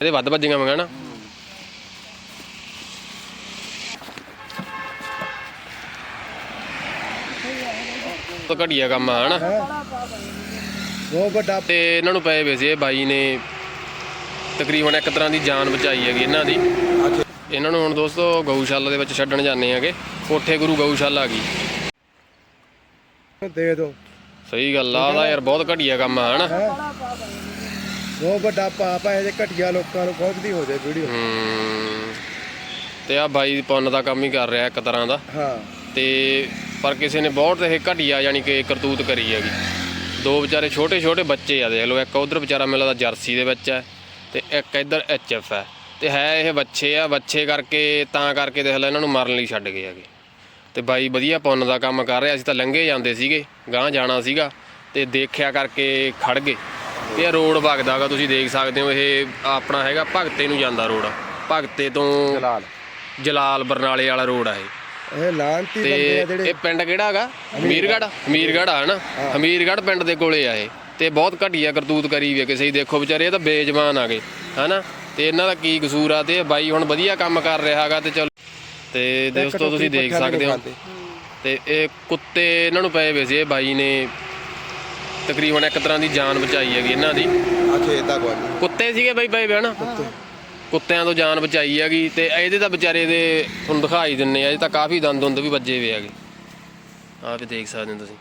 ਇਹਦੇ ਵੱਧ ਵੱਜੀਆਂ ਮੰਗਾ ਨਾ ਤਾਂ ਘਟੀਆ ਕੰਮ ਆ ਹਨਾ? ਬਹੁਤ ਵੱਡਾ ਤੇ ਇਹਨਾਂ ਨੂੰ ਪਏ ਵੇ ਸੀ ਇਹ ਬਾਈ ਨੇ ਤਕਰੀਬਨ ਇੱਕ ਤਰ੍ਹਾਂ ਦੀ ਜਾਨ ਬਚਾਈ ਹੈਗੀ ਇਹਨਾਂ ਦੀ। ਇਹਨਾਂ ਨੂੰ ਹੁਣ ਦੋਸਤੋ ਗਊਸ਼ਾਲਾ ਦੇ ਵਿੱਚ ਛੱਡਣ ਜਾਂਦੇ ਹੈਗੇ। ਕੋਠੇ ਗੁਰੂ ਗਊਸ਼ਾਲਾ ਆ ਗਈ ਦੇ ਦੋ। ਸਹੀ ਗੱਲ ਆ ਉਹਦਾ ਯਾਰ ਬਹੁਤ ਘਟੀਆ ਕੰਮ ਆ ਹਨਾ? ਬਹੁਤ ਵੱਡਾ ਪਾਪ ਹੈ ਜੇ ਘਟੀਆ ਲੋਕਾਂ ਨੂੰ ਪਹੁੰਚਦੀ ਹੋ ਜਾਏ ਵੀਡੀਓ ਹੂੰ। ਤੇ ਆ ਬਾਈ ਪੁੰਨ ਦਾ ਕੰਮ ਹੀ ਕਰ ਰਿਹਾ ਇੱਕ ਤਰ੍ਹਾਂ ਦਾ। ਹਾਂ। ਤੇ ਪਰ ਕਿਸੇ ਨੇ ਬਹੁਤ ਇਹ ਘਟੀਆ ਯਾਨੀ ਕਿ ਕਰਤੂਤ ਕਰੀ ਹੈਗੀ। ਦੋ ਵਿਚਾਰੇ ਛੋਟੇ ਛੋਟੇ ਬੱਚੇ ਆ ਦੇਖ ਲਓ ਇੱਕ ਉਧਰ ਵਿਚਾਰਾ ਮੇਲਾ ਦਾ ਜਰਸੀ ਦੇ ਵਿੱਚ ਹੈ ਤੇ ਇੱਕ ਇੱਧਰ ਐਚਐਫ ਹੈ। ਤੇ ਹੈ ਇਹ ਬੱਚੇ ਆ ਬੱਚੇ ਕਰਕੇ ਤਾਂ ਕਰਕੇ ਦੇਖ ਲਓ ਇਹਨਾਂ ਨੂੰ ਮਾਰਨ ਲਈ ਛੱਡ ਗਏ ਹੈਗੇ। ਤੇ ਬਾਈ ਵਧੀਆ ਪੁੰਨ ਦਾ ਕੰਮ ਕਰ ਰਿਹਾ ਸੀ ਤਾਂ ਲੰਘੇ ਜਾਂਦੇ ਸੀਗੇ ਗਾਂ ਜਾਣਾ ਸੀਗਾ ਤੇ ਦੇਖਿਆ ਕਰਕੇ ਖੜ ਗਏ। ਇਹ ਰੋਡ ਵਗਦਾਗਾ ਤੁਸੀਂ ਦੇਖ ਸਕਦੇ ਹੋ ਇਹ ਆਪਣਾ ਹੈਗਾ ਭਗਤੇ ਨੂੰ ਜਾਂਦਾ ਰੋਡ। ਭਗਤੇ ਤੋਂ ਜਲਾਲ। ਜਲਾਲ ਬਰਨਾਲੇ ਵਾਲਾ ਰੋਡ ਆ ਇਹ। ਇਹ ਲਾਂਤੀ ਬੰਦੇ ਆ ਜਿਹੜੇ ਇਹ ਪਿੰਡ ਕਿਹੜਾ ਹੈਗਾ? ਹਮੀਰਗੜ੍ਹ ਹਮੀਰਗੜ੍ਹ ਆ ਹਨਾ? ਹਮੀਰਗੜ੍ਹ ਪਿੰਡ ਦੇ ਕੋਲੇ ਆ ਇਹ। ਤੇ ਬਹੁਤ ਘਟੀਆ ਕਰਤੂਤ ਕਰੀ ਵੀ ਕਿਸੇ ਦੇਖੋ ਵਿਚਾਰੇ ਇਹ ਤਾਂ ਬੇਜਮਾਨ ਆ ਗਏ ਹਨਾ? ਤੇ ਇਹਨਾਂ ਦਾ ਕੀ ਕਸੂਰ ਆ? ਤੇ ਬਾਈ ਹੁਣ ਵਧੀਆ ਕੰਮ ਕਰ ਰਿਹਾ ਹੈਗਾ ਤੇ ਚਲੋ। ਤੇ ਦੋਸਤੋ ਤੁਸੀਂ ਦੇਖ ਸਕਦੇ ਹੋ। ਤੇ ਇਹ ਕੁੱਤੇ ਇਹਨਾਂ ਨੂੰ ਪਏ ਵੇ ਸੀ ਇਹ ਬਾਈ ਨੇ ਤਕਰੀਬਨ ਇੱਕ ਤਰ੍ਹਾਂ ਦੀ ਜਾਨ ਬਚਾਈ ਹੈਗੀ ਇਹਨਾਂ ਦੀ। ਆ ਖੇਤ ਦਾ ਗਵਾਂਢੀ। ਕੁੱਤੇ ਸੀਗੇ ਬਾਈ ਵੇ ਹਨਾ ਕੁੱਤਿਆਂ ਤੋਂ ਜਾਨ ਬਚਾਈ ਹੈਗੀ ਤੇ ਇਹਦੇ ਤਾਂ ਵਿਚਾਰੇ ਦੇ ਤੁਹਾਨੂੰ ਦਿਖਾਈ ਦਿੰਨੇ ਆ ਇਹ ਤਾਂ ਕਾਫੀ ਦੰਦ ਦੁੰਦ ਵੀ ਵੱਜੇ ਵੇ ਹੈਗੇ। ਆਹ ਵੀ ਦੇਖ ਸਕਦੇ ਹੋ ਤੁਸੀਂ।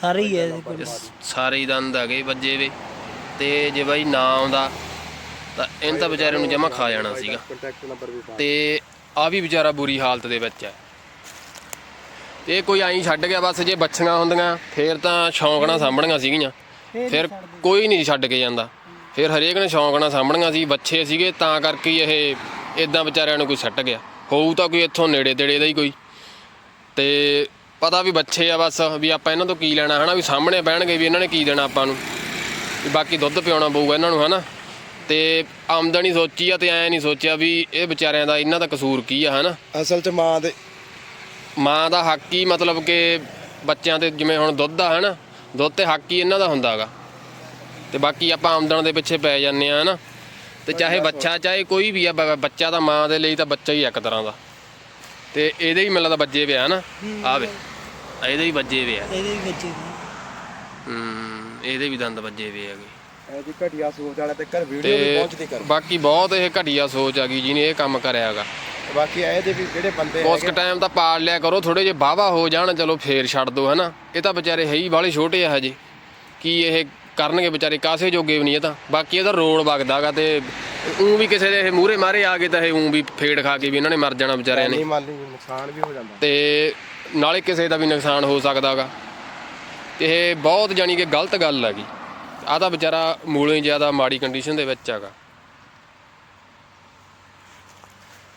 ਸਾਰੇ ਹੀ ਹੈ ਇਹਦੇ ਕੋਲ। ਸਾਰੇ ਹੀ ਦੰਦ ਹੈਗੇ ਵੱਜੇ ਵੇ ਤੇ ਜੇ ਬਾਈ ਨਾ ਆਉਂਦਾ ਤਾਂ ਇਹਨਾਂ ਤਾਂ ਵਿਚਾਰੇ ਨੂੰ ਜਮਾ ਖਾ ਜਾਣਾ ਸੀਗਾ। ਕੰਟੈਕਟ ਨੰਬਰ ਵੀ ਪਾ ਤੇ ਆ ਵੀ ਵਿਚਾਰਾ ਬੁਰੀ ਹਾਲਤ ਦੇ ਵਿੱਚ ਹੈ। ਤੇ ਇਹ ਕੋਈ ਆਈ ਛੱਡ ਗਿਆ ਬਸ ਜੇ ਬੱਚੀਆਂ ਹੁੰਦੀਆਂ ਫੇਰ ਤਾਂ ਸ਼ੌਂਕ ਨਾਲ ਸਾਂਭਣੀਆਂ ਸੀਗੀਆਂ। ਫਿਰ ਕੋਈ ਨਹੀਂ ਛੱਡ ਕੇ ਜਾਂਦਾ। ਫਿਰ ਹਰੇਕ ਨੇ ਸ਼ੌਂਕ ਨਾਲ ਸਾਂਭਣੀਆਂ ਸੀ ਬੱਚੇ ਸੀਗੇ ਤਾਂ ਕਰਕੇ ਹੀ ਇਹ ਇਦਾਂ ਵਿਚਾਰਿਆਂ ਨੂੰ ਕੋਈ ਸੱਟ ਗਿਆ। ਹੋਊ ਤਾਂ ਕੋਈ ਇੱਥੋਂ ਨੇੜੇ ਤੇੜੇ ਦਾ ਹੀ ਕੋਈ। ਤੇ ਪਤਾ ਵੀ ਬੱਚੇ ਆ ਬਸ ਵੀ ਆਪਾਂ ਇਹਨਾਂ ਤੋਂ ਕੀ ਲੈਣਾ ਹਨਾ? ਵੀ ਸਾਹਮਣੇ ਬਹਿਣਗੇ ਵੀ ਇਹਨਾਂ ਨੇ ਕੀ ਦੇਣਾ ਆਪਾਂ ਨੂੰ। ਵੀ ਬਾਕੀ ਦੁੱਧ ਪਿਆਉਣਾ ਪਊਗਾ ਇਹਨਾਂ ਨੂੰ ਹਨਾ? ਤੇ ਆਮਦਨੀ ਸੋਚੀ ਆ ਤੇ ਐ ਨਹੀਂ ਸੋਚਿਆ ਵੀ ਇਹ ਵਿਚਾਰਿਆਂ ਦਾ ਇਹਨਾਂ ਦਾ ਕਸੂਰ ਕੀ ਆ ਹਨਾ? ਅਸਲ ਚ ਮਾਂ ਦੇ ਮਾਂ ਦਾ ਹੱਕ ਹੀ ਮਤਲਬ ਕਿ ਬੱਚਿਆਂ ਤੇ ਜਿਵੇਂ ਹੁਣ ਦੁੱਧ ਆ ਹਨਾ ਦੁੱਧ ਤੇ ਹੱਕ ਹੀ ਇਹਨਾਂ ਦਾ ਹੁੰਦਾਗਾ ਤੇ ਬਾਕੀ ਆਪਾਂ ਆਮਦਨ ਦੇ ਪਿੱਛੇ ਪੈ ਜਾਂਦੇ ਆ ਹਨਾ। ਤੇ ਚਾਹੇ ਬੱਚਾ ਚਾਹੇ ਕੋਈ ਵੀ ਆ ਬ- ਬੱਚਾ ਤਾਂ ਮਾਂ ਦੇ ਲਈ ਤਾਂ ਬੱਚਾ ਹੀ ਆ ਇੱਕ ਤਰ੍ਹਾਂ ਦਾ। ਤੇ ਇਹਦੇ ਹੀ ਮਿਲਦਾ ਬੱਜੇ ਪਿਆ ਹਨਾ। ਆਵੇ ਇਹਦੇ ਹੀ ਵੱਜੇ ਵੇ ਆ। ਇਹਦੇ ਵੀ ਬੱਚੇ ਨੇ। ਹੂੰ ਇਹਦੇ ਵੀ ਦੰਦ ਵੱਜੇ ਵੇ ਹੈਗੇ। ਇਹ ਜੀ ਘਟੀਆ ਸੋਚ ਵਾਲਾ ਤੇ ਘਰ ਵੀਡੀਓ ਵੀ ਪਹੁੰਚਦੀ ਕਰ। ਬਾਕੀ ਬਹੁਤ ਇਹ ਘਟੀਆ ਸੋਚ ਆ ਗਈ ਜਿਹਨੇ ਇਹ ਕੰਮ ਕਰਿਆਗਾ ਬਾਕੀ ਇਹਦੇ ਵੀ ਜਿਹੜੇ ਬੰਦੇ ਕੁਛ ਕੁ ਟਾਈਮ ਤਾਂ ਪਾਲ ਲਿਆ ਕਰੋ ਥੋੜੇ ਜਿਹੇ ਵਾਹਵਾ ਹੋ ਜਾਣ ਚਲੋ ਫੇਰ ਛੱਡ ਦੋ ਹਨਾ? ਇਹ ਤਾਂ ਵਿਚਾਰੇ ਹੈ ਹੀ ਬਾਲੇ ਛੋਟੇ ਆ ਹਜੇ। ਕੀ ਇਹ ਕਰਨਗੇ ਵਿਚਾਰੇ? ਕਾਸੇ ਜੋਗੇ ਵੀ ਨਹੀਂ ਇਹ ਤਾਂ। ਬਾਕੀ ਇਹਦਾ ਰੋਡ ਵਗਦਾਗਾ ਤੇ ਉਂ ਵੀ ਕਿਸੇ ਦੇ ਇਹ ਮੂਹਰੇ ਮਾਰੇ ਆ ਗਏ ਤਾਂ ਇਹ ਉਂ ਵੀ ਫੇੜ ਖਾ ਕੇ ਵੀ ਇਹਨਾਂ ਨੇ ਮਰ ਜਾਣਾ ਵਿਚਾਰਿਆਂ ਨੇ। ਨਹੀਂ ਮਾਲੀ ਨੁਕਸਾਨ ਵੀ ਹੋ ਜਾਂਦਾ। ਤੇ ਨਾਲੇ ਕਿਸੇ ਦਾ ਵੀ ਨੁਕਸਾਨ ਹੋ ਸਕਦਾਗਾ ਤੇ ਇਹ ਬਹੁਤ ਜਾਣੀ ਕਿ ਗਲਤ ਗੱਲ ਹੈਗੀ। ਆ ਤਾਂ ਵਿਚਾਰਾ ਮੂਲੋਂ ਹੀ ਜ਼ਿਆਦਾ ਮਾੜੀ ਕੰਡੀਸ਼ਨ ਦੇ ਵਿੱਚ ਹੈਗਾ।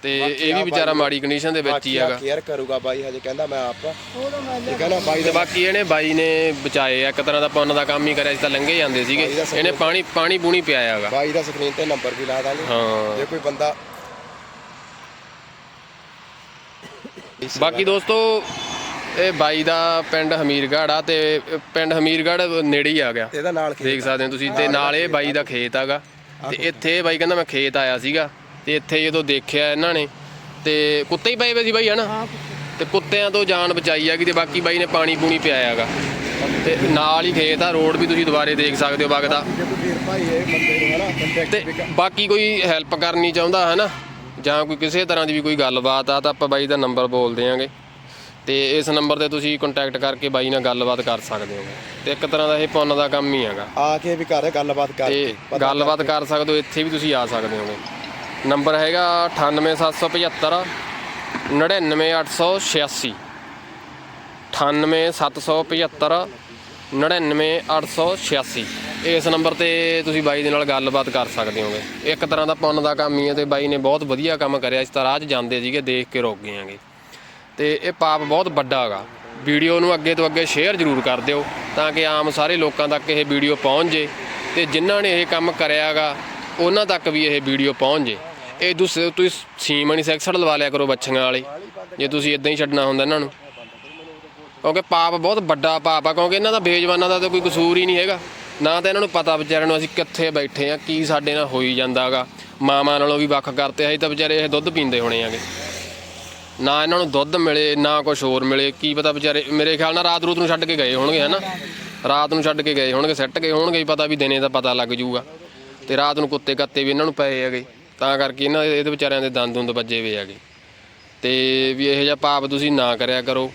ਤੇ ਇਹ ਵੀ ਵਿਚਾਰਾ ਮਾੜੀ ਕੰਡੀਸ਼ਨ ਦੇ ਵਿੱਚ ਹੀ ਹੈਗਾ। ਕੇਅਰ ਕਰੂਗਾ ਬਾਈ ਹਜੇ ਕਹਿੰਦਾ ਮੈਂ ਆਪ। ਇਹ ਕਹਿੰਦਾ ਬਾਈ ਤੇ ਦਾ ਬਾਕੀ ਇਹਨੇ ਬਾਈ ਨੇ ਬਚਾਏ ਆ ਇੱਕ ਤਰ੍ਹਾਂ ਦਾ ਪੁੰਨ ਦਾ ਕੰਮ ਹੀ ਕਰਿਆ ਸੀ ਤਾਂ ਲੰਘੇ ਜਾਂਦੇ ਸੀਗੇ। ਬਾਈ ਦਾ ਇਹਨੇ ਪਾਣੀ ਪਾਣੀ ਪੂਣੀ ਪਿਆਇਆ ਹੈਗਾ। ਬਾਈ ਦਾ ਸਕਰੀਨ ਤੇ ਨੰਬਰ ਵੀ ਲਾ ਦਾਂਗੇ। ਹਾਂ। ਜੇ ਕੋਈ ਬੰਦਾ ਬਾਕੀ ਦੋਸਤੋ ਇਹ ਬਾਈ ਦਾ ਪਿੰਡ ਹਮੀਰਗੜ੍ਹ ਆ ਤੇ ਪਿੰਡ ਹਮੀਰਗੜ੍ਹ ਨੇੜੇ ਹੀ ਆ ਗਿਆ। ਇਹਦਾ ਨਾਲ ਦੇਖ ਸਕਦੇ ਹੋ ਤੁਸੀਂ ਤੇ ਨਾਲ ਇਹ ਬਾਈ ਦਾ ਖੇਤ ਆਗਾ ਤੇ ਇੱਥੇ ਬਾਈ ਕਹਿੰਦਾ ਮੈਂ ਖੇਤ ਆਇਆ ਸੀਗਾ। ਤੇ ਇੱਥੇ ਜਦੋਂ ਦੇਖਿਆ ਇਹਨਾਂ ਨੇ ਤੇ ਕੁੱਤੇ ਹੀ ਪਏ ਵੇ ਸੀ ਬਾਈ ਹਨਾ? ਤੇ ਕੁੱਤਿਆਂ ਤੋਂ ਜਾਨ ਬਚਾਈ ਹੈਗੀ ਤੇ ਬਾਕੀ ਬਾਈ ਨੇ ਪਾਣੀ ਪੂਣੀ ਪਿਆਇਆ ਹੈਗਾ। ਤੇ ਨਾਲ ਹੀ ਖੇਤ ਆ ਰੋਡ ਵੀ ਤੁਸੀਂ ਦੁਬਾਰੇ ਦੇਖ ਸਕਦੇ ਹੋ ਵਗਦਾ ਤੇ ਬਾਕੀ ਕੋਈ ਹੈਲਪ ਕਰਨੀ ਚਾਹੁੰਦਾ ਹੈ ਨਾ ਜਾਂ ਕੋਈ ਕਿਸੇ ਤਰ੍ਹਾਂ ਦੀ ਵੀ ਕੋਈ ਗੱਲਬਾਤ ਆ ਤਾਂ ਆਪਾਂ ਬਾਈ ਦਾ ਨੰਬਰ ਬੋਲ ਦਿਆਂਗੇ। ਤੇ ਇਸ ਨੰਬਰ ਤੇ ਤੁਸੀਂ ਕੰਟੈਕਟ ਕਰਕੇ ਬਾਈ ਨਾਲ ਗੱਲਬਾਤ ਕਰ ਸਕਦੇ ਹੋ। ਤੇ ਇੱਕ ਤਰ੍ਹਾਂ ਦਾ ਇਹ ਪੁੰਨ ਦਾ ਕੰਮ ਹੀ ਹੈਗਾ। ਆ ਕੇ ਵੀ ਘਰ ਗੱਲਬਾਤ ਕਰਕੇ ਗੱਲਬਾਤ ਕਰ ਸਕਦੇ ਹੋ ਇੱਥੇ ਵੀ ਤੁਸੀਂ ਆ ਸਕਦੇ ਹੋਗੇ। ਨੰਬਰ ਹੈਗਾ 98775 99886 98775 99886 ਇਸ ਨੰਬਰ ਤੇ ਤੁਸੀਂ ਬਾਈ ਦੇ ਨਾਲ ਗੱਲਬਾਤ ਕਰ ਸਕਦੇ ਹੋਗੇ। ਇੱਕ ਤਰ੍ਹਾਂ ਦਾ ਪੁੰਨ ਦਾ ਕੰਮ ਹੀ ਹੈ ਤੇ ਬਾਈ ਨੇ ਬਹੁਤ ਵਧੀਆ ਕੰਮ ਕਰਿਆ। ਇਸ ਤਰ੍ਹਾਂ ਰਾਹ 'ਚ ਜਾਂਦੇ ਸੀਗੇ, ਦੇਖ ਕੇ ਰੁਕ ਗਏ ਆਂਗੇ ਤੇ ਇਹ ਪਾਪ ਬਹੁਤ ਵੱਡਾ ਹੈਗਾ। ਵੀਡੀਓ ਨੂੰ ਅੱਗੇ ਤੋਂ ਅੱਗੇ ਸ਼ੇਅਰ ਜ਼ਰੂਰ ਕਰ ਦਿਓ ਤਾਂ ਕਿ ਆਮ ਸਾਰੇ ਲੋਕਾਂ ਤੱਕ ਇਹ ਵੀਡੀਓ ਪਹੁੰਚ ਜੇ। ਤੇ ਜਿਨ੍ਹਾਂ ਨੇ ਇਹ ਕੰਮ ਕਰਿਆਗਾ ਉਹਨਾਂ ਤੱਕ ਵੀ ਇਹ ਵੀਡੀਓ ਪਹੁੰਚ ਜੇ। ਇਹ ਦੂਸਰੇ ਤੁਸੀਂ ਸੀਮਣੀ ਸੈਕਸਡ ਲਵਾ ਲਿਆ ਕਰੋ ਬੱਚੀਆਂ ਵਾਲੇ। ਜੇ ਤੁਸੀਂ ਇਦਾਂ ਹੀ ਛੱਡਣਾ ਹੁੰਦਾ ਇਹਨਾਂ ਨੂੰ। ਕਿਉਂਕਿ ਪਾਪ ਬਹੁਤ ਵੱਡਾ ਪਾਪ ਆ, ਕਿਉਂਕਿ ਇਹਨਾਂ ਦਾ ਬੇਜਵਾਨਾਂ ਦਾ ਤਾਂ ਕੋਈ ਕਸੂਰ ਹੀ ਨਹੀਂ ਹੈਗਾ। ਨਾ ਤਾਂ ਇਹਨਾਂ ਨੂੰ ਪਤਾ ਵਿਚਾਰਿਆਂ ਨੂੰ ਅਸੀਂ ਕਿੱਥੇ ਬੈਠੇ ਆ, ਕੀ ਸਾਡੇ ਨਾਲ ਹੋਈ ਜਾਂਦਾਗਾ। ਮਾਵਾਂ ਨਾਲੋਂ ਵੀ ਵੱਖ ਕਰਤੇ ਅਸੀਂ ਤਾਂ ਵਿਚਾਰੇ ਇਹ ਦੁੱਧ ਪੀਂਦੇ ਹੋਣੇ ਆਗੇ। ਨਾ ਇਹਨਾਂ ਨੂੰ ਦੁੱਧ ਮਿਲੇ, ਨਾ ਕੁਝ ਹੋਰ ਮਿਲੇ। ਕੀ ਪਤਾ ਵਿਚਾਰੇ, ਮੇਰੇ ਖਿਆਲ ਨਾਲ ਰਾਤ ਰੂਤ ਨੂੰ ਛੱਡ ਕੇ ਗਏ ਹੋਣਗੇ, ਹਨਾ? ਰਾਤ ਨੂੰ ਛੱਡ ਕੇ ਗਏ ਹੋਣਗੇ, ਸੈੱਟ ਗਏ ਹੋਣਗੇ ਪਤਾ ਵੀ ਦਿਨੇ ਦਾ ਪਤਾ ਲੱਗ ਜੂਗਾ। ਤੇ ਰਾਤ ਨੂੰ ਕੁੱਤੇ ਕੱਤੇ ਵੀ ਇਹਨਾਂ ਨੂੰ ਪਏ ਹੈਗੇ। ਤਾਂ ਕਰਕੇ ਇਹਨਾਂ ਦੇ ਇਹਦੇ ਵਿਚਾਰਿਆਂ ਦੇ ਦੰਦ ਦੁੰਦ ਵੱਜੇ ਹੋਏ ਹੈਗੇ। ਤੇ ਵੀ ਇਹੋ ਜਿਹਾ ਪਾਪ ਤੁਸੀਂ ਨਾ ਕਰਿਆ ਕਰੋ।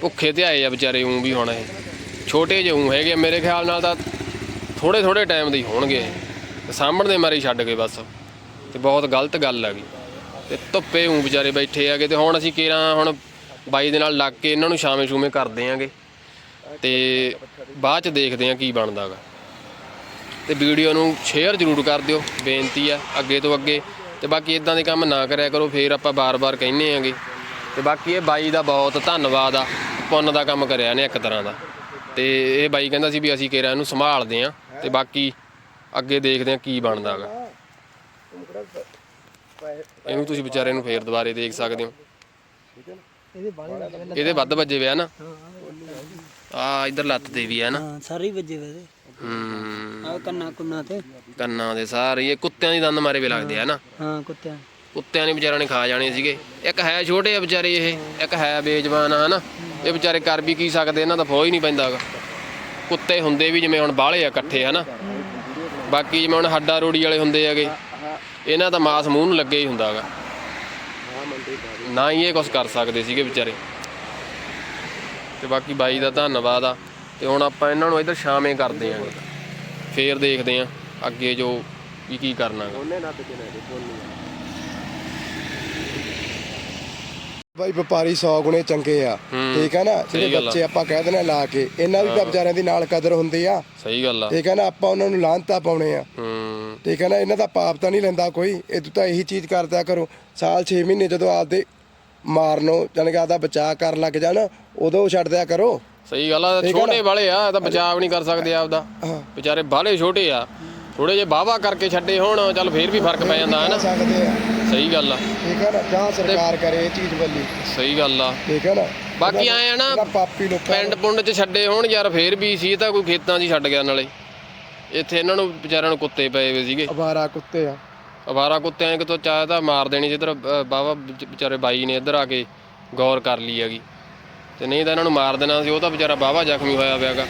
ਭੁੱਖੇ ਤੇ ਆਏ ਆ ਵਿਚਾਰੇ ਉਂ ਵੀ ਹੁਣ ਇਹ। ਛੋਟੇ ਜਿਹੇ ਉਂ ਹੈਗੇ ਆ, ਮੇਰੇ ਖਿਆਲ ਨਾਲ ਤਾਂ ਥੋੜੇ ਥੋੜੇ ਟਾਈਮ ਦੇ ਹੀ ਹੋਣਗੇ ਇਹ। ਸਾਂਭਣ ਦੇ ਮਾਰੇ ਛੱਡ ਗਏ ਬਸ। ਤੇ ਬਹੁਤ ਗਲਤ ਗੱਲ ਹੈਗੀ। ਤੇ ਧੁੱਪੇ ਉਂ ਵਿਚਾਰੇ ਬੈਠੇ ਹੈਗੇ। ਤੇ ਹੁਣ ਅਸੀਂ ਕੇਰਾਂ ਹੁਣ ਬਾਈ ਦੇ ਨਾਲ ਲੱਗ ਕੇ ਇਹਨਾਂ ਨੂੰ ਛਾਵੇਂ ਛੂਵੇਂ ਕਰਦੇ ਆਂਗੇ। ਤੇ ਬਾਅਦ ਚ ਦੇਖਦੇ ਆਂ ਕੀ ਬਣਦਾਗਾ ਤੇ ਵੀਡੀਓ ਨੂੰ ਸ਼ੇਅਰ ਜ਼ਰੂਰ ਕਰ ਦਿਓ ਬੇਨਤੀ ਆ ਅੱਗੇ ਤੋਂ ਅੱਗੇ। ਤੇ ਬਾਕੀ ਇਦਾਂ ਦੇ ਕੰਮ ਨਾ ਕਰਿਆ ਕਰੋ ਫੇਰ ਆਪਾਂ ਬਾਰ-ਬਾਰ ਕਹਿੰਨੇ ਆਂਗੇ। ਤੇ ਬਾਕੀ ਇਹ ਬਾਈ ਦਾ ਬਹੁਤ ਧੰਨਵਾਦ ਆ ਪੁੰਨ ਦਾ ਕੰਮ ਕਰਿਆ ਨੇ ਇੱਕ ਤਰ੍ਹਾਂ ਦਾ। ਤੇ ਇਹ ਬਾਈ ਕਹਿੰਦਾ ਸੀ ਵੀ ਅਸੀਂ ਕਿਹੜਾ ਇਹਨੂੰ ਸੰਭਾਲਦੇ ਆਂ ਤੇ ਬਾਕੀ ਅੱਗੇ ਦੇਖਦੇ ਆਂ ਕੀ ਬਣਦਾਗਾ ਇਹਨੂੰ ਤੁਸੀਂ ਵਿਚਾਰੇ ਨੂੰ ਫੇਰ ਦੁਬਾਰੇ ਦੇਖ ਸਕਦੇ ਹੋ। ਇਹਦੇ ਵੱਧ ਵੱਜੇ ਵਿਆ ਨਾ। ਆ ਇਧਰ ਲੱਤ ਤੇ ਵੀ ਆ ਨਾ। ਹਾਂ ਸਾਰੇ ਹੀ ਵੱਜੇ ਵੇ ਹੂੰ। ਆ ਕੰਨਾ ਕੁੰਨਾ ਤੇ? ਕੰਨਾਂ ਦੇ ਸਾਰੇ ਇਹ ਕੁੱਤਿਆਂ ਦੀ ਦੰਦ ਮਾਰੇ ਵੇ ਲੱਗਦੇ ਆ ਨਾ। ਹਾਂ ਕੁੱਤਿਆਂ। ਕੁੱਤਿਆਂ ਨੇ ਵਿਚਾਰਿਆਂ ਨੇ ਖਾ ਜਾਣੇ ਸੀਗੇ। ਇੱਕ ਹੈ ਛੋਟੇ ਆ ਵਿਚਾਰੇ ਇਹ ਇੱਕ ਹੈ ਬੇਜਵਾਨ ਆ ਹਨਾ। ਇਹ ਵਿਚਾਰੇ ਕਰ ਵੀ ਕੀ ਸਕਦੇ ਇਹਨਾਂ ਦਾ ਫੋਹ ਹੀ ਨਹੀਂ ਪੈਂਦਾਗਾ ਕੁੱਤੇ ਹੁੰਦੇ ਵੀ ਜਿਵੇਂ ਹੁਣ ਬਾਹਲੇ ਆ ਇਕੱਠੇ ਹਨਾ। ਬਾਕੀ ਜਿਵੇਂ ਹੁਣ ਹੱਡਾ ਰੋੜੀ ਵਾਲੇ ਹੁੰਦੇ ਹੈਗੇ ਇਹਨਾਂ ਦਾ ਮਾਸ ਮੂੰਹ ਨੂੰ ਲੱਗੇ ਹੀ ਹੁੰਦਾਗਾ ਨਾ ਹੀ ਇਹ ਕੁਝ ਕਰ ਸਕਦੇ ਸੀਗੇ ਵਿਚਾਰੇ। ਤੇ ਬਾਕੀ ਬਾਈ ਦਾ ਧੰਨਵਾਦ ਆ। ਤੇ ਹੁਣ ਆਪਾਂ ਇਹਨਾਂ ਨੂੰ ਇੱਧਰ ਸ਼ਾਮੇ ਕਰਦੇ ਆਂਗੇ ਫੇਰ ਦੇਖਦੇ ਆਂ ਅੱਗੇ ਜੋ ਵੀ ਕੀ ਕਰਨਾਗਾ। ਬਾਈ ਵਪਾਰੀ 100 ਗੁਣੇ ਚੰਗੇ ਆ। ਠੀਕ ਹੈ ਨਾ? ਸਹੀ ਜਿਹੜੇ ਗੱਲ ਆ। ਬੱਚੇ ਆਪਾਂ ਕਹਿ ਦਿੰਦੇ ਆ ਲਾ ਕੇ ਇਹਨਾਂ ਦੀ ਤਾਂ ਵਿਚਾਰਿਆਂ ਦੀ ਨਾਲ ਕਦਰ ਹੁੰਦੀ ਆ। ਸਹੀ ਗੱਲ ਆ। ਠੀਕ ਹੈ ਨਾ? ਆਪਾਂ ਉਹਨਾਂ ਨੂੰ ਲਾਂਤਾ ਪਾਉਣੇ ਆ। ਹੂੰ। ਠੀਕ ਹੈ ਨਾ? ਇਹਨਾਂ ਦਾ ਪਾਪ ਤਾਂ ਨਹੀਂ ਲੈਂਦਾ ਕੋਈ। ਇਹ ਤੂੰ ਤਾਂ ਇਹੀ ਚੀਜ਼ ਕਰਦਿਆ ਕਰੋ। ਸਾਲ 6 ਮਹੀਨੇ ਜਦੋਂ ਆਪਦੇ ਮਾਰਨੋ ਜਾਣੀ ਕਿ ਆਪਦਾ ਬਚਾਅ ਕਰਨ ਲੱਗ ਜਾਣ ਉਦੋਂ ਛੱਡ ਦਿਆ ਕਰੋ। ਸਹੀ ਗੱਲ ਆ ਛੋਟੇ ਵਾਲੇ ਆ ਇਹ ਤਾਂ ਬਚਾਅ ਨਹੀਂ ਕਰ ਸਕਦੇ ਆਪਦਾ। ਹਾਂ। ਵਿਚਾਰੇ ਬਾਹਲੇ ਛੋਟੇ ਆ। ਥੋੜੇ ਜੇ ਬਾਵਾ ਕਰਕੇ ਛੱਡੇ ਹੋਣ ਚੱਲ ਫੇਰ ਵੀ ਫ਼ਰਕ ਪੈ ਜਾਂਦਾ ਹੈ ਨਾ ਸਕਦੇ ਆ। ਸਹੀ ਗੱਲ ਆ। ਠੀਕ ਹੈ ਨਾ? ਜਾਂ ਸਰਕਾਰ ਕਰੇ ਇਹ ਚੀਜ਼ ਵੱਲੀ। ਸਹੀ ਗੱਲ ਆ। ਠੀਕ ਹੈ ਨਾ? ਬਾਕੀ ਆਏ ਆ ਨਾ ਪਾਪੀ ਲੋਕਾਂ ਪਿੰਡ ਪੁੰਡ ਚ ਛੱਡੇ ਹੋਣ ਯਾਰ ਫੇਰ ਵੀ ਸੀ ਤਾਂ ਕੋਈ ਖੇਤਾਂ 'ਚ ਛੱਡ ਗਿਆ ਨਾਲੇ। ਇੱਥੇ ਇਹਨਾਂ ਨੂੰ ਵਿਚਾਰਿਆਂ ਨੂੰ ਕੁੱਤੇ ਪਏ ਹੋਏ ਸੀਗੇ। ਅਵਾਰਾ ਕੁੱਤੇ ਆ। ਅਵਾਰਾ ਕੁੱਤਿਆਂ ਨੇ ਕਿਤੋਂ ਚਾਹ ਤਾਂ ਮਾਰ ਦੇਣੀ ਜਿੱਧਰ ਬਾਵਾ ਵਿਚਾਰੇ ਬਾਈ ਨੇ ਇੱਧਰ ਆ ਕੇ ਗੌਰ ਕਰ ਲਈ ਹੈਗੀ। ਤੇ ਨਹੀਂ ਤਾਂ ਇਹਨਾਂ ਨੂੰ ਮਾਰ ਦੇਣਾ ਸੀ, ਉਹ ਤਾਂ ਵਿਚਾਰਾ ਬਾਵਾ ਜ਼ਖਮੀ ਹੋਇਆ ਪਿਆਗਾ।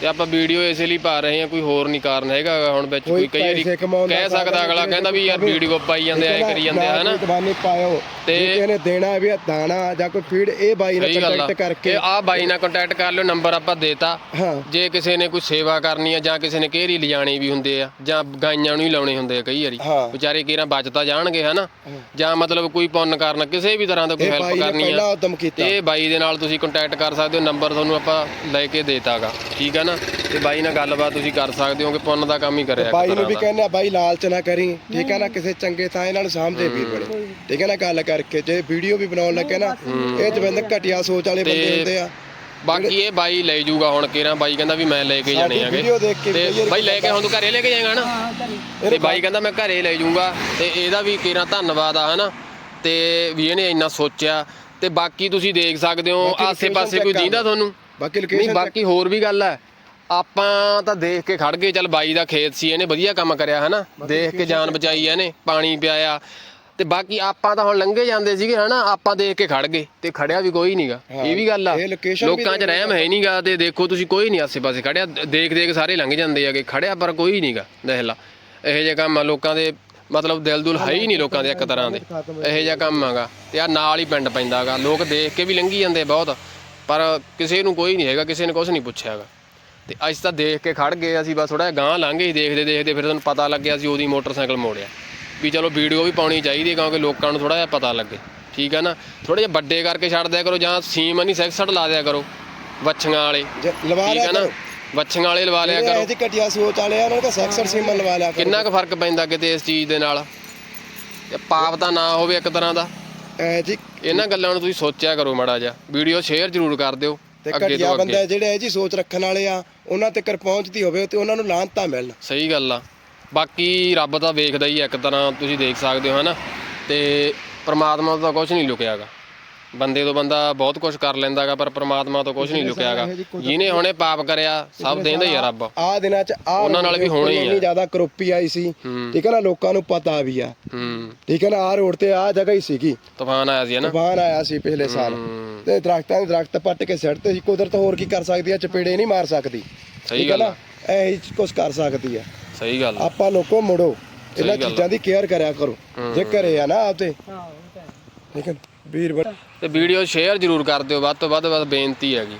ਤੇ ਆਪਾਂ ਵੀਡੀਓ ਇਸੇ ਲਈ ਪਾ ਰਹੇ ਹਾਂ ਕੋਈ ਹੋਰ ਨਹੀਂ ਕਾਰਨ ਹੈਗਾ। ਹੁਣ ਵਿੱਚ ਕੋਈ ਕਈ ਵਾਰੀ ਕਹਿ ਸਕਦਾ ਅਗਲਾ ਕਹਿੰਦਾ ਵੀ ਯਾਰ ਵੀਡੀਓ ਪਾਈ ਜਾਂਦੇ ਐ ਕਰੀ ਜਾਂਦੇ ਆ ਹਨਾ? ਦਵਾਨੀ ਪਾਇਓ ਤੇ- ਤੇ ਕਿਸੇ ਨੇ ਦੇਣਾ ਵੀ ਆ ਦਾਣਾ ਜਾਂ ਕੋਈ ਫੀਡ ਇਹ ਬਾਈ ਨਾਲ ਕੰਟੈਕਟ ਕਰਕੇ ਆ ਬਾਈ ਨਾਲ ਕੰਟੈਕਟ ਕਰ ਲਿਓ ਨੰਬਰ ਆਪਾਂ ਦੇਤਾ। ਜੇ ਕਿਸੇ ਨੇ ਕੋਈ ਸੇਵਾ ਕਰਨੀ ਆ ਜਾਂ ਕਿਸੇ ਨੇ ਘੇਰੀ ਲਿਜਾਣੇ ਵੀ ਹੁੰਦੇ ਆ ਜਾਂ ਗਾਈਆਂ ਨੂੰ ਹੀ ਲਾਉਣੇ ਹੁੰਦੇ ਆ ਕਈ ਵਾਰੀ। ਵਿਚਾਰੇ ਕਿਹੜਾ ਬਚਤਾ ਜਾਣਗੇ ਹਨਾ? ਜਾਂ ਮਤਲਬ ਕੋਈ ਪੁੰਨ ਕਰਨਾ ਕਿਸੇ ਵੀ ਤਰ੍ਹਾਂ ਦਾ ਕੋਈ ਇਹ ਹੈਲਪ ਕਰਨੀ ਆ ਤੇ ਬਾਈ ਦੇ ਨਾਲ ਤੁਸੀਂ ਕੰਟੈਕਟ ਕਰ ਸਕਦੇ ਹੋ ਨੰਬਰ ਤੁਹਾਨੂੰ ਆਪਾਂ ਲੈ ਕੇ ਦੇਤਾਗਾ ਠੀਕ ਹੈ ਨਾ? ਤੇ ਬਾਈ ਨਾਲ ਗੱਲਬਾਤ ਤੁਸੀਂ ਕਰ ਸਕਦੇ ਹੋ ਕਿ ਪੁੰਨ ਦਾ ਕੰਮ ਹੀ ਕਰਿਆ ਬਾਈ ਨੂੰ ਵੀ। ਕਹਿੰਦੇ ਆ ਬਾਈ ਲਾਲਚ ਨਾ ਕਰੀ ਠੀਕ ਹੈ ਨਾ? ਕਿਸੇ ਚੰਗੇ ਥਾਂ ਇਹਨਾਂ ਨੂੰ ਸਾਹਮਣੇ ਵੀਰ ਬਣੇ ਠੀਕ ਹੈ ਨਾ? ਗੱਲ ਕਰਕੇ ਜੇ ਵੀਡੀਓ ਵੀ ਬਣਾਉਣ ਲੱਗੇ ਨਾ ਇਹ ਜਵੰਦ ਘਟਿਆ ਸੋਚ ਵਾਲੇ ਬੰਦੇ ਹੁੰਦੇ ਆ। ਬਾਕੀ ਇਹ ਬਾਈ ਲੈ ਜਾਊਗਾ ਹੁਣ ਕਿਹੜਾ ਬਾਈ ਕਹਿੰਦਾ ਵੀ ਮੈਂ ਲੈ ਕੇ ਜਾਣੇ ਆਗੇ। ਤੇ ਬਾਈ ਲੈ ਕੇ ਹੁਣ ਤੂੰ ਘਰੇ ਲੈ ਕੇ ਜਾਏਗਾ ਨਾ? ਤੇ ਬਾਈ ਕਹਿੰਦਾ ਮੈਂ ਘਰੇ ਲੈ ਜਾਊਂਗਾ ਤੇ ਇਹਦਾ ਵੀ ਕਿਹੜਾ ਧੰਨਵਾਦ ਆ ਹਨਾ? ਤੇ ਵੀ ਇਹਨੇ ਇੰਨਾ ਸੋਚਿਆ ਤੇ ਬਾਕੀ ਤੁਸੀਂ ਦੇਖ ਸਕਦੇ ਹੋ ਆਸੇ-ਪਾਸੇ ਕੋਈ ਦੀਂਦਾ ਤੁਹਾਨੂੰ? ਬਾਕੀ ਨਹੀਂ ਲੋਕੇਸ਼ਨ ਬਾਕੀ ਹੋਰ ਵੀ ਗੱਲ ਹੈ ਆਪਾਂ ਤਾਂ ਦੇਖ ਕੇ ਖੜ ਗਏ ਚੱਲ ਬਾਈ ਦਾ ਖੇਤ ਸੀ ਇਹਨੇ ਵਧੀਆ ਕੰਮ ਕਰਿਆ ਹਨਾ? ਦੇਖ ਕੇ ਜਾਨ ਬਚਾਈ ਇਹਨੇ ਪਾਣੀ ਪਿਆਇਆ। ਤੇ ਬਾਕੀ ਆਪਾਂ ਤਾਂ ਹੁਣ ਲੰਘੇ ਜਾਂਦੇ ਸੀਗੇ ਹਨਾ? ਆਪਾਂ ਦੇਖ ਕੇ ਖੜ ਗਏ ਤੇ ਖੜਿਆ ਵੀ ਕੋਈ ਨਹੀਂਗਾ ਇਹ ਵੀ ਗੱਲ ਆ। ਲੋਕਾਂ 'ਚ ਰਹਿਮ ਹੈ ਨਹੀਂਗਾ ਤੇ ਦੇਖੋ ਤੁਸੀਂ ਕੋਈ ਨਹੀਂ ਆਸੇ-ਪਾਸੇ ਖੜਿਆ। ਦੇਖ ਦੇਖ ਸਾਰੇ ਲੰਘ ਜਾਂਦੇ ਆਗੇ ਖੜਿਆ ਪਰ ਕੋਈ ਨਹੀਂਗਾ ਦੇਖ ਲਾ। ਇਹੋ ਜਿਹੇ ਕੰਮ ਆ ਲੋਕਾਂ ਦੇ ਮਤਲਬ ਦਿਲ ਦੁਲ ਹੈ ਹੀ ਨਹੀਂ ਲੋਕਾਂ ਦੇ ਇੱਕ ਤਰ੍ਹਾਂ ਦੇ। ਇਹੋ ਜਿਹਾ ਕੰਮ ਆਗਾ ਤੇ ਆ ਨਾਲ ਹੀ ਪਿੰਡ ਪੈਂਦਾਗਾ ਲੋਕ ਦੇਖ ਕੇ ਵੀ ਲੰਘੀ ਜਾਂਦੇ ਬਹੁਤ ਪਰ ਕਿਸੇ ਨੂੰ ਕੋਈ ਨਹੀਂ ਹੈਗਾ ਕਿਸੇ ਨੇ ਕੁਝ ਨਹੀਂ ਪੁੱਛਿਆਗਾ ਤੇ ਅੱਜ ਤਾਂ ਦੇਖ ਕੇ ਖੜ ਗਏ ਅਸੀਂ ਬਸ ਥੋੜਾ ਗਾਂ ਲੰਘੇ ਹੀ ਦੇਖਦੇ ਦੇਖਦੇ ਫਿਰ ਤੁਹਾਨੂੰ ਪਤਾ ਲੱਗਿਆ ਸੀ ਉਹਦੀ ਮੋਟਰਸਾਈਕਲ ਮੋੜਿਆ। ਵੀ ਚਲੋ ਵੀਡੀਓ ਵੀ ਪਾਉਣੀ ਚਾਹੀਦੀ ਹੈ ਕਿਉਂਕਿ ਲੋਕਾਂ ਨੂੰ ਥੋੜਾ ਜਿਹਾ ਪਤਾ ਲੱਗੇ। ਠੀਕ ਹੈ ਨਾ? ਥੋੜੇ ਜਿਹਾ ਵੱਡੇ ਕਰਕੇ ਛੱਡ ਦਿਆ ਕਰੋ ਜਾਂ ਸੀਮ ਨਹੀਂ ਸੈਕਸਟ ਲਾ ਦਿਆ ਕਰੋ ਵੱਛੀਆਂ ਵਾਲੇ। ਲਵਾ ਠੀਕ ਲਿਆ ਹੈ ਨਾ? ਕਰੋ। ਵੱਛੀਆਂ ਵਾਲੇ ਲਵਾ ਲਿਆ ਕਰੋ। ਇਹ ਜੀ ਘਟਿਆ ਸੋਚ ਵਾਲੇ ਉਹਨਾਂ ਦਾ ਸੈਕਸਰ ਸੀਮਨ ਲਵਾ ਲਿਆ ਕਰੋ। ਕਿੰਨਾ ਕੁ ਫ਼ਰਕ ਪੈਂਦਾ ਕਿਤੇ ਇਸ ਚੀਜ਼ ਦੇ ਨਾਲ? ਪਾਪ ਤਾਂ ਨਾ ਹੋਵੇ ਇੱਕ ਤਰ੍ਹਾਂ ਦਾ। ਐ ਜੀ ਇਹਨਾਂ ਗੱਲਾਂ ਨੂੰ ਤੁਸੀਂ ਸੋਚਿਆ ਕਰੋ ਮਾੜਾ ਜਿਹਾ। ਵੀਡੀਓ ਸ਼ੇਅਰ ਜ਼ਰੂਰ ਕਰ ਦਿਓ। ਤੇ ਅੱਗੇ ਘਟਿਆ ਤੋਂ ਬੰਦਾ ਅੱਗੇ ਜਿਹੜੇ ਇਹ ਜੀ ਸੋਚ ਰੱਖਣ ਵਾਲੇ ਆ ਉਹਨਾਂ ਤੱਕ ਪਹੁੰਚਦੀ ਹੋਵੇ ਤੇ ਉਹਨਾਂ ਨੂੰ ਲਾਂਤਾ ਮਿਲਣ। ਸਹੀ ਗੱਲ ਆ। ਬਾਕੀ ਰੱਬ ਤਾਂ ਵੇਖਦਾ ਹੀ ਆ ਇੱਕ ਤਰ੍ਹਾਂ ਤੁਸੀਂ ਦੇਖ ਸਕਦੇ ਹੋ ਹਨਾ? ਤੇ ਪ੍ਰਮਾਤਮਾ ਤੋਂ ਤਾਂ ਕੁਝ ਨਹੀਂ ਲੁਕਿਆਗਾ। ਬੰਦੇ ਤੋਂ ਬੰਦਾ ਬਹੁਤ ਕੁਝ ਕਰ ਲੈਂਦਾਗਾ ਪਰ ਪ੍ਰਮਾਤਮਾ ਤੋਂ ਕੁਝ ਨਹੀਂ ਲੁਕਿਆਗਾ। ਜਿਹਨੇ ਹੁਣੇ ਪਾਪ ਕਰਿਆ ਸਭ ਦੇਂਦਾ ਹੀ ਆ ਰੱਬ। ਆ ਦਿਨਾਂ ਚ ਆ ਉਹਨਾਂ ਨਾਲ ਵੀ ਹੋਣਾ ਆ। ਇੰਨੀ ਜ਼ਿਆਦਾ ਕਰੋਪੀ ਆਈ ਸੀ। ਠੀਕ ਹੈ ਨਾ ਲੋਕਾਂ ਨੂੰ ਪਤਾ ਵੀ ਆ। ਹੂੰ। ਠੀਕ ਹੈ ਨਾ ਆ ਰੋਡ ਤੇ ਆ ਜਗ੍ਹਾ ਹੀ ਸੀਗੀ। ਤੂਫਾਨ ਆਇਆ ਸੀ ਨਾ ਤੂਫਾਨ ਆਇਆ ਸੀ ਪਿਛਲੇ ਸਾਲ। ਤੇ ਦਰਖਤਾਂ ਦੇ ਦਰਖਤ ਪੱਟ ਕੇ ਸਿੱਟਦੇ ਸੀ ਕੁਦਰਤ ਹੋਰ ਕੀ ਕਰ ਸਕਦੀ ਆ? ਚਪੇੜੇ ਨਹੀਂ ਮਾਰ ਸਕਦੀ। ਸਹੀ ਗੱਲ ਨਾ? ਆ। ਇਹ ਕੁਝ ਕਰ ਸਕਦੀ ਆ। ਸਹੀ ਗੱਲ। ਆਪਾਂ ਲੋਕੋ ਮੁੜੋ। ਇਹਨਾਂ। ਚੀਜ਼ਾਂ ਦੀ ਕੇਅਰ ਕਰਿਆ ਕਰੋ। ਜੇ ਘਰੇ ਆ ਨਾ ਆਪਦੇ। ਹਾਂ ਤਾਂ ਠੀਕ ਹੈ ਨਾ? ਵੀਰ ਤੇ ਵੀਡੀਓ ਸ਼ੇਅਰ ਜ਼ਰੂਰ ਕਰ ਦਿਓ। ਵੱਧ ਤੋਂ ਵੱਧ ਬਸ ਬੇਨਤੀ ਹੈਗੀ।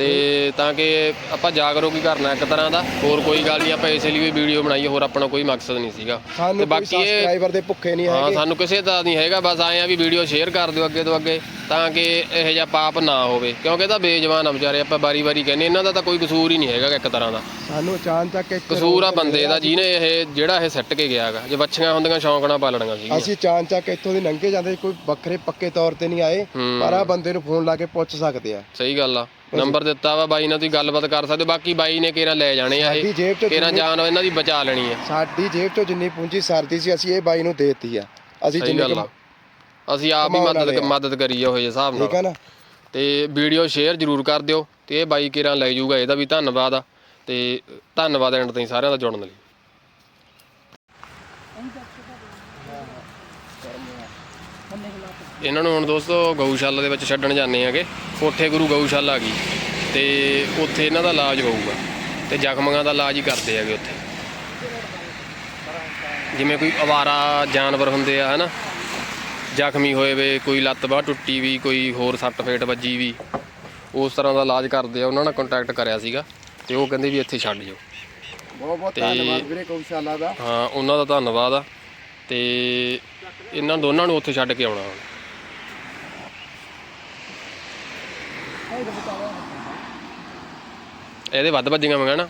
ਤੇ ਤਾਂ ਕਿ ਆਪਾਂ ਜਾਗਰੂਕ ਹੀ ਕਰਨਾ ਇੱਕ ਤਰ੍ਹਾਂ ਦਾ। ਹੋਰ ਕੋਈ ਗੱਲ ਨਹੀਂ ਆਪਾਂ ਇਸੇ ਲਈ ਵੀ ਵੀਡੀਓ ਬਣਾਈ ਹੋਰ ਆਪਣਾ ਕੋਈ ਮਕਸਦ ਨਹੀਂ ਸੀਗਾ। ਤੇ ਸਾਨੂੰ ਕੋਈ ਬਾਕੀ ਇਹ ਸਬਸਕ੍ਰਾਈਬਰ ਦੇ ਭੁੱਖੇ ਨਹੀਂ ਹਾਂ ਹੈਗੇ। ਸਾਨੂੰ ਕਿਸੇ ਦਾ ਨਹੀਂ ਹੈਗਾ ਬਸ ਆਏ ਆ ਵੀ ਵੀਡੀਓ ਸ਼ੇਅਰ ਕਰ ਦਿਓ ਅੱਗੇ ਤੋਂ ਅੱਗੇ ਤਾਂ ਕਿ ਇਹੋ ਜਿਹਾ ਪਾਪ ਨਾ ਹੋਵੇ। ਕਿਉਂਕਿ ਇਹ ਤਾਂ ਬੇਜਵਾਨ ਆ ਵਿਚਾਰੇ ਆਪਾਂ ਬਾਰੀ-ਬਾਰੀ ਕਹਿੰਦੇ ਇਹਨਾਂ ਦਾ ਤਾਂ ਕੋਈ ਕਸੂਰ ਹੀ ਨਹੀਂ ਹੈਗਾ ਇੱਕ ਤਰ੍ਹਾਂ ਦਾ। ਸਾਨੂੰ ਚਾਂਚਕ ਇੱਕ ਕਸੂਰ ਆ ਬੰਦੇ ਦਾ ਜਿਹਨੇ ਇਹ ਜਿਹੜਾ ਇਹ ਸੱਟ ਕੇ ਗਿਆਗਾ ਜੇ ਬੱਚੀਆਂ ਹੁੰਦੀਆਂ ਸ਼ੌਂਕ ਨਾਲ ਪਾਲਣੀਆਂ ਸੀ ਅਸੀਂ ਚਾਂਚਕ ਇੱਥੋਂ ਦੀ ਲੰਘੇ ਜਾਂਦੇ ਕੋਈ ਵੱਖਰੇ ਪੱਕੇ ਤੌਰ ਤੇ ਨਹੀਂ ਆਏ। ਪਰ ਆ ਬੰਦੇ ਨੂੰ ਫੋਨ ਲਾ ਕੇ ਪੁੱਛ ਸਕਦੇ ਆ। ਸਹੀ ਗੱਲ ਆ। ਨੰਬਰ ਦਿੱਤਾ ਵਾ ਬਾਈ ਨਾਲ ਤੁਸੀਂ ਗੱਲਬਾਤ ਕਰ ਸਕਦੇ ਹੋ। ਬਾਕੀ ਬਾਈ ਨੇ ਕਿਹੜਾ ਲੈ ਜਾਣੇ ਆ ਸਾਡੀ ਇਹ ਜੇਬ 'ਚ ਜਾਨ ਇਹਨਾਂ ਦੀ ਬਚਾ ਲੈਣੀ ਆ। ਸਾਡੀ ਜੇਬ ਚੋਂ ਜਿੰਨੀ ਪੂੰਜੀ ਸਰਦੀ ਸੀ ਅਸੀਂ ਇਹ ਬਾਈ ਨੂੰ ਦੇਤੀ ਆ। ਅਸੀਂ ਸਹੀ ਜਿੰਨੀ ਗੱਲ ਆ। ਅਸੀਂ ਆਪ ਹੀ ਕਮਾਉਣ ਮਦਦ ਵਾਲੇ ਆ। ਮਦਦ ਕਰੀ ਆ ਉਹ ਜਿਹੇ ਹਿਸਾਬ ਠੀਕ ਆ ਨਾਲ ਨਾ? ਤੇ ਵੀਡੀਓ ਸ਼ੇਅਰ ਜ਼ਰੂਰ ਕਰ ਦਿਓ ਤੇ ਇਹ ਬਾਈ ਕਿਰਾਂ ਲੈ ਜਾਊਗਾ ਇਹਦਾ ਵੀ ਧੰਨਵਾਦ ਆ। ਤੇ ਧੰਨਵਾਦ ਐਂਡ ਤਾਈਂ ਸਾਰਿਆਂ ਦਾ ਜੁੜਨ ਲਈ। ਇਹਨਾਂ ਨੂੰ ਹੁਣ ਦੋਸਤੋ ਗਊਸ਼ਾਲਾ ਦੇ ਵਿੱਚ ਛੱਡਣ ਜਾਂਦੇ ਆਗੇ। ਕੋਠੇ ਗੁਰੂ ਗਊਸ਼ਾਲਾ ਆ ਗਈ ਤੇ ਉੱਥੇ ਇਹਨਾਂ ਦਾ ਇਲਾਜ ਹੋਊਗਾ। ਤੇ ਜ਼ਖਮਾਂ ਦਾ ਇਲਾਜ ਹੀ ਕਰਦੇ ਆਗੇ ਉੱਥੇ। ਜਿਵੇਂ ਕੋਈ ਅਵਾਰਾ ਜਾਨਵਰ ਹੁੰਦੇ ਆ ਹਨਾ? ਜ਼ਖਮੀ ਹੋਏ ਵੇ ਕੋਈ ਲੱਤ ਬਾਹ ਟੁੱਟੀ ਵੀ ਕੋਈ ਹੋਰ ਸੱਟ ਫੇਟ ਵੱਜੀ ਵੀ। ਉਸ ਤਰ੍ਹਾਂ ਦਾ ਇਲਾਜ ਕਰਦੇ ਆ। ਉਹਨਾਂ ਨਾਲ ਕੰਟੈਕਟ ਕਰਿਆ ਸੀਗਾ। ਤੇ ਉਹ ਕਹਿੰਦੇ ਵੀ ਇੱਥੇ ਛੱਡ ਜਾਓ। ਬਹੁਤ ਬਹੁਤ ਧੰਨਵਾਦ ਵੀਰੇ ਗਊਸ਼ਾਲਾ ਦਾ। ਹਾਂ ਉਹਨਾਂ ਦਾ ਧੰਨਵਾਦ ਆ। ਤੇ ਇਹਨਾਂ ਦੋਨਾਂ ਨੂੰ ਉੱਥੇ ਛੱਡ ਕੇ ਆਉਣਾ ਹੁਣ। ਇਹਦੇ ਵੱਧ ਵੱਜੀਆਂ ਮੰਗਾ ਨਾ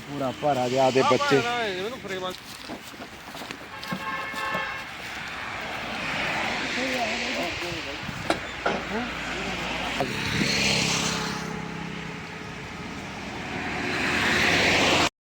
ਪੂਰਾ ਭਰਾ ਜਿਹਾ ਦੇ ਬੱਚੇ।